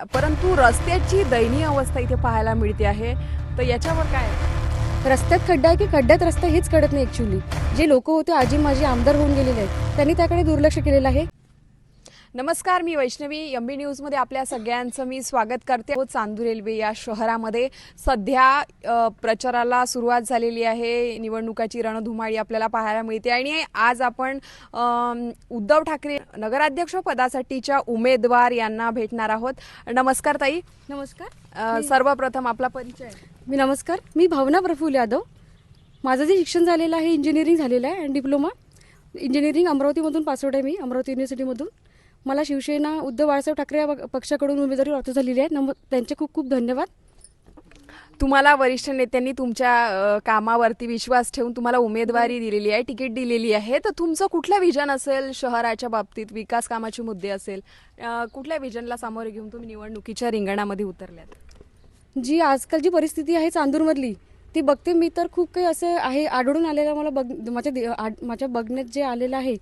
परंतु रस्त्याची दयनीय अवस्था इथे पाहायला मिळते आहे. तर याच्यावर काय रस्त्यात खड्डा आहे की खड्ड्यात रस्ता हेच कळत नाही ॲक्च्युली जे लोक होते आजी माझी आमदार होऊन गेलेले आहेत त्यांनी त्याकडे दुर्लक्ष केलेलं आहे. नमस्कार मी वैष्णवी. एम बी न्यूजमध्ये आपल्या सगळ्यांचं मी स्वागत करते. हो चांदूर रेल्वे या शहरामध्ये सध्या प्रचाराला सुरुवात झालेली आहे. निवडणुकाची रणधुमाळी आपल्याला पाहायला मिळते. आणि आज आपण उद्धव ठाकरे नगराध्यक्ष पदासाठीच्या उमेदवार यांना भेटणार आहोत. नमस्कार ताई. नमस्कार. सर्वप्रथम आपला परिचय. मी नमस्कार. मी भावना प्रफुल यादव. माझं जे शिक्षण झालेलं आहे इंजिनिअरिंग झालेलं आहे आणि डिप्लोमा इंजिनिअरिंग अमरावतीमधून पासआउट आहे मी अमरावती युनिव्हर्सिटीमधून मला शिवसेना उद्धव बाळासाहेब ठाकरे या पक- पक्षाकडून उमेदवारी प्राप्त झालेली आहे नम त्यांचे खूप खूप धन्यवाद. तुम्हाला वरिष्ठ नेत्यांनी तुमच्या कामावरती विश्वास ठेवून तुम्हाला उमेदवारी दिलेली आहे तिकीट दिलेली आहे. तर तुमचं कुठलं विजन असेल? शहराच्या बाबतीत विकास कामाचे मुद्दे असेल कुठल्या विजनला सामोरे घेऊन तुम्ही निवडणुकीच्या रिंगणामध्ये उतरल्यात? जी आजकाल जी परिस्थिती आहे चांदूरमधली ती बघते मी तर खूप काही असं आहे आढळून आलेलं मला बघ माझ्या माझ्या बघण्यात जे आलेलं आहे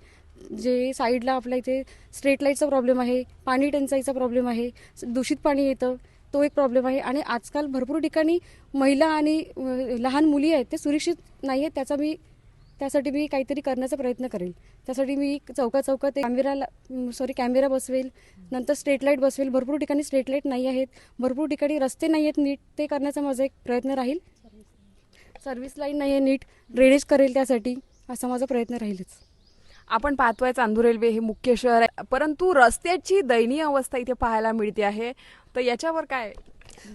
जे साईडला आपल्या इथे स्ट्रीट लाईटचा प्रॉब्लेम आहे पाणी टंचाईचा प्रॉब्लेम आहे दूषित पाणी येतं तो एक प्रॉब्लेम आहे. आणि आजकाल भरपूर ठिकाणी महिला आणि लहान मुली आहेत ते सुरक्षित नाही आहेत त्याचा मी त्यासाठी मी काहीतरी करण्याचा प्रयत्न करेल. त्यासाठी मी चौका चौकात कॅमेराला सॉरी कॅमेरा बसवेल नंतर स्ट्रीट लाइट बसवेल. भरपूर ठिकाणी स्ट्रीट लाइट नाही आहेत भरपूर ठिकाणी रस्ते नाही आहेत नीट ते करण्याचा माझा एक प्रयत्न राहील. सर्व्हिस लाईन नाही आहे नीट ड्रेनेज करेल त्यासाठी असा माझा प्रयत्न राहीलच. आपण पाहतोय चांदूर रेल्वे हे मुख्य शहर आहे. परंतु रस्त्याची दयनीय अवस्था इथे पाहायला मिळते आहे. तर याच्यावर काय?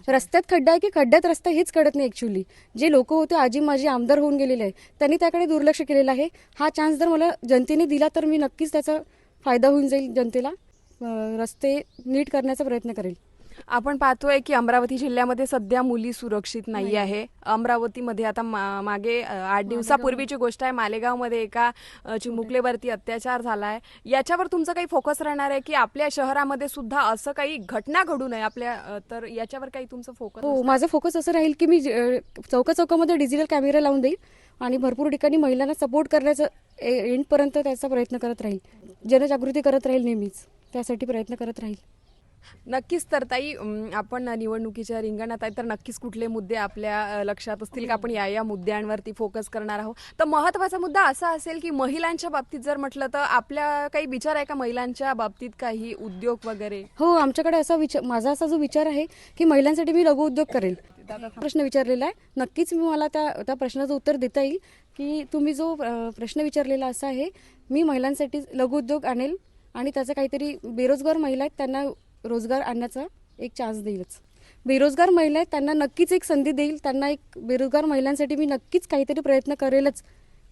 रस्त्यात खड्डा आहे की खड्ड्यात रस्ता हेच कळत नाही ॲक्च्युली जे लोक होते आजी माझी आमदार होऊन गेलेले आहे त्यांनी त्याकडे दुर्लक्ष केलेलं आहे. हा चान्स जर मला जनतेने दिला तर मी नक्कीच त्याचा फायदा होऊन जाईल जनतेला. रस्ते नीट करण्याचा प्रयत्न करेल. आपण पाहतोय की अमरावती जिल्ह्यामध्ये सध्या मुली सुरक्षित नाही आहे. अमरावतीमध्ये आता मा- मागे आठ दिवसापूर्वीची गोष्ट आहे. मालेगावमध्ये एका चिमुकलेवरती अत्याचार झाला आहे याच्यावर तुमचं काही फोकस राहणार आहे की आपल्या शहरामध्ये सुद्धा असं काही घटना घडू नये आपल्या तर याच्यावर काही तुमचं फोकस हो माझं फोकस असं राहील की मी चौका चौकामध्ये डिजिटल कॅमेरा लावून देईल आणि भरपूर ठिकाणी महिलांना सपोर्ट करण्याचं एंडपर्यंत त्याचा प्रयत्न करत राहील. जनजागृती करत राहील नेहमीच. त्यासाठी प्रयत्न करत राहील. नक्कीच तर ताई आपण निवडणुकीच्या रिंगणात आहे तर नक्कीच कुठले मुद्दे आपल्या लक्षात असतील का आपण या या मुद्द्यांवरती फोकस करणार आहोत. तर महत्त्वाचा मुद्दा असा असेल की महिलांच्या बाबतीत जर म्हटलं तर आपल्या काही विचार आहे का महिलांच्या बाबतीत काही उद्योग वगैरे? हो आमच्याकडे असा विचार माझा असा जो विचार आहे की महिलांसाठी मी लघु उद्योग करेल. प्रश्न विचारलेला आहे. नक्कीच मी मला त्या त्या प्रश्नाचं उत्तर देता येईल की तुम्ही जो प्रश्न विचारलेला असा आहे मी महिलांसाठी लघु उद्योग आणेल आणि त्याचा काहीतरी बेरोजगार महिला आहेत त्यांना रोजगार आणण्याचा एक चान्स देईलच. बेरोजगार महिला आहेत त्यांना नक्कीच एक संधी देईल त्यांना एक बेरोजगार महिलांसाठी मी नक्कीच काहीतरी प्रयत्न करेलच.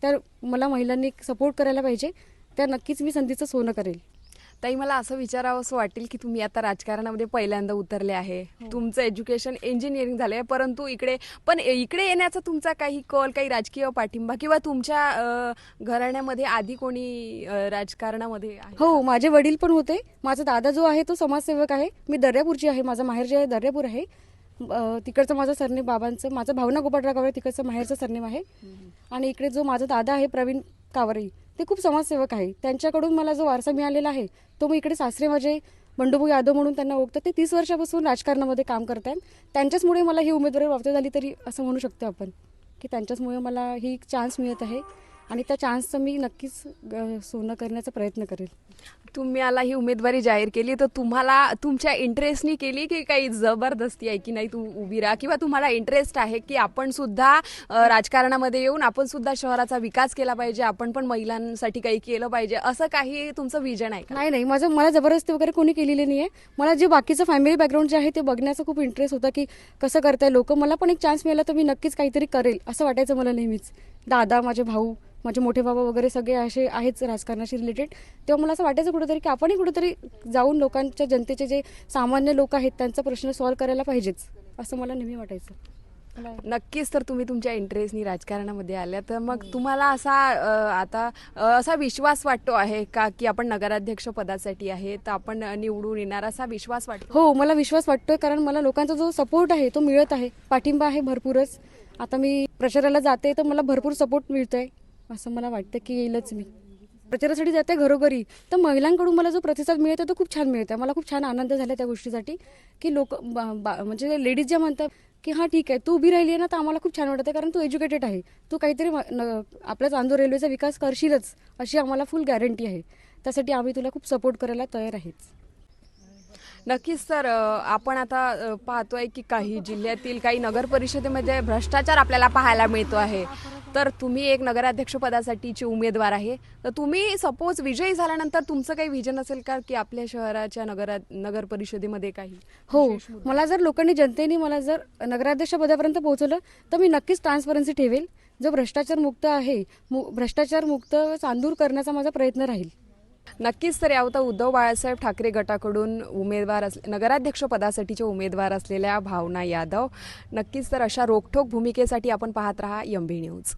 तर मला महिलांनी सपोर्ट करायला पाहिजे त्या नक्कीच मी संधीचं सोनं करेल. ताई मला असं विचारावं असं वाटेल की तुम्ही आता राजकारणामध्ये पहिल्यांदा उतरले आहे. तुमचं एज्युकेशन इंजिनिअरिंग झालं आहे परंतु इकडे पण इकडे येण्याचा तुमचा काही कल काही राजकीय पाठिंबा किंवा तुमच्या घराण्यामध्ये आधी कोणी राजकारणामध्ये हो माझे वडील पण होते. माझा दादा जो आहे तो समाजसेवक आहे. मी दर्यापूरची आहे. माझा माहेर जे आहे दर्यापूर आहे. तिकडचं माझं सरनेम बाबांचं माझं भावना गोपाळराव कावरे तिकडचं माहेरचं सरनेम आहे. आणि इकडे जो माझा दादा आहे प्रवीण कावरे ते खूप समाजसेवक आहे. त्यांच्याकडून मला जो वारसा मिळालेला आहे तो मी इकडे सासरे माझे बंडूभाऊ यादव म्हणून त्यांना ओळखतात ते तीस वर्षापासून राजकारणामध्ये काम करत आहेत त्यांच्याचमुळे मला ही उमेदवारी प्राप्त झाली तरी असं म्हणू शकतो आपण की त्यांच्याचमुळे मला ही चान्स मिळत आहे. आणि त्या चान्सचं मी नक्कीच सोनं करण्याचा प्रयत्न करेल. तुम्ही आला ही उमेदवारी जाहीर केली तर तुम्हाला तुमच्या इंटरेस्टनी केली की काही जबरदस्ती आहे की नाही? तू उभी राहा किंवा तुम्हाला इंटरेस्ट आहे की आपण सुद्धा राजकारणामध्ये येऊन आपण सुद्धा शहराचा विकास केला पाहिजे आपण पण महिलांसाठी काही केलं पाहिजे असं काही तुमचं विजन आहे का? नाही नाही. माझं मला जबरदस्ती वगैरे कोणी केलेली नाही आहे मला जे बाकीचं फॅमिली बॅकग्राऊंड जे आहे ते बघण्याचा खूप इंटरेस्ट होता की कसं करताय लोक. मला पण एक चान्स मिळाला तर मी नक्कीच काहीतरी करेल असं वाटायचं मला नेहमीच. दादा माझे भाऊ माझे मोठे बाबा वगैरे सगळे असे आहेच राजकारणाशी रिलेटेड तेव्हा मला असं वाटायचं कुठेतरी की आपणही कुठेतरी जाऊन लोकांच्या जनतेचे जे सामान्य लोक आहेत त्यांचा प्रश्न सॉल्व्ह करायला पाहिजेच असं मला नेहमी वाटायचं. नक्कीच तर तुम्ही तुमच्या इंटरेस्टनी राजकारणामध्ये आल्या तर मग तुम्हाला असा आता असा विश्वास वाटतो आहे का की आपण नगराध्यक्ष पदासाठी आहे तर आपण निवडून येणार असा विश्वास वाटतो? हो मला विश्वास वाटतोय कारण मला लोकांचा जो सपोर्ट आहे तो मिळत आहे. पाठिंबा आहे भरपूरच. आता मी प्रचाराला जाते तर मला भरपूर सपोर्ट मिळतोय असं मला वाटतं की येईलच मी. प्रचारासाठी जाते घरोघरी तर महिलांकडून मला जो प्रतिसाद मिळतो तो खूप छान मिळतो मला खूप छान आनंद झाला त्या गोष्टीसाठी की लोक म्हणजे लेडीज ज्या म्हणतात की हां ठीक आहे तू उभी राहिली आहे ना तर आम्हाला खूप छान वाटतं कारण तू एज्युकेटेड आहे. तू काहीतरी न- आपल्या चांदूर रेल्वेचा विकास करशीलच अशी आम्हाला फुल गॅरंटी आहे. त्यासाठी आम्ही तुला खूप सपोर्ट करायला तयार आहेच. नक्कीच अ, आपण आता पाहतोय की काही जिल्ह्यातील काही नगर परिषदेमध्ये भ्रष्टाचार आपल्याला पाहायला मिळतो आहे. तर तुम्ही एक नगराध्यक्ष पदासाठीचे उमेदवार आहे. तर तुम्ही सपोज विजयी झाल्यानंतर तुमचं काही विजन असेल का की आपल्या शहराच्या नगरा नगर परिषदेमध्ये काही हो? मला जर लोकांनी जनतेने मला जर नगराध्यक्ष पदापर्यंत पोहोचवलं तर मी नक्कीच ट्रान्सपरन्सी ठेवेल. जो भ्रष्टाचार मुक्त आहे भ्रष्टाचार मुक्त चांदूर करण्याचा माझा प्रयत्न राहील. नक्कीच तर यावता उद्धव बाळासाहेब ठाकरे गटाकडून उमेदवार असले नगराध्यक्ष पदासाठीचे उमेदवार असलेल्या भावना यादव. नक्कीच तर अशा रोखठोक भूमिकेसाठी आपण पाहत राहा एम बी न्यूज